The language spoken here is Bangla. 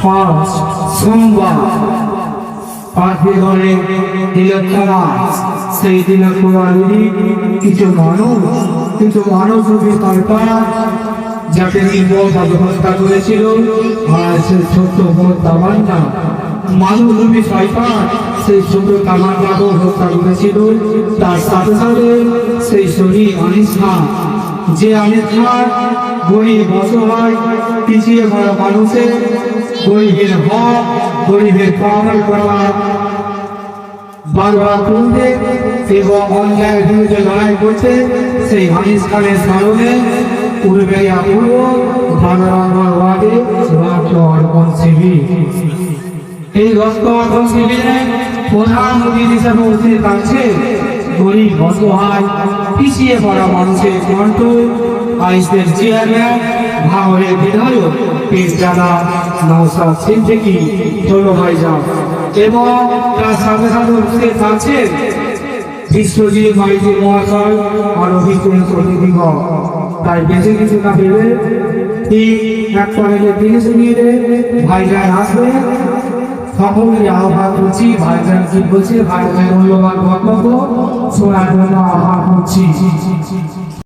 ফার্স্ট সোমবার পাখি ঘরে তিলককুমার সেই তিলককুমারেরই কিছু মানুষ কিছু মানুষ রূপী সরকার যাকে নির্মল হত্যা করেছিল ছোট্ট বোন তামান্না মানুষ রূপী সরকার সেই ছোট তামান্নাকেও হত্যা করেছিল তার সাথে সাথে সেই শরীর অনিষ্ঠা। যে অনিষ্ঠা গরিব অসহায়, পিছিয়ে পড়া মানুষের গরিবের হক, গরিবের পাওয়ার করা বারবার করতে এবং অন্যায়ের বিরুদ্ধে লড়াই করতে সেই হানিস খানের স্মরণে উড়বেড়িয়া পূর্ব ভানুরাঙ্গর ওয়ার্ডে রক্ত অর্পণ শিবির এই রক্ত অর্পণ শিবিরে প্রধান অতিথি হিসাবে উপস্থিত আছে গরিব অসহায় পিছিয়ে পড়া মানুষের কণ্ঠ। আইসের চেয়ারম্যান ভাঙরের বিধায়ক পীর জানা নৌসাদ সিদ্দিকি ষোলো ভাইজান এবং তার সাথে সাথে উপস্থিত আছেন বিশ্বজিৎ মাইজি মহাশয় আর অভিজ্ঞ অতিথিগণ তাই বেশি কিছু না ভেবে, ঠিক এক পয়েন্টে দিনে শুনিয়ে দে ভাইজান আসবে সকলকে আহ্বান করছি ভাইজান কি বলছে? ভাইজান ধন্যবাদ বক্তব্য শোনার জন্য আহ্বান করছি।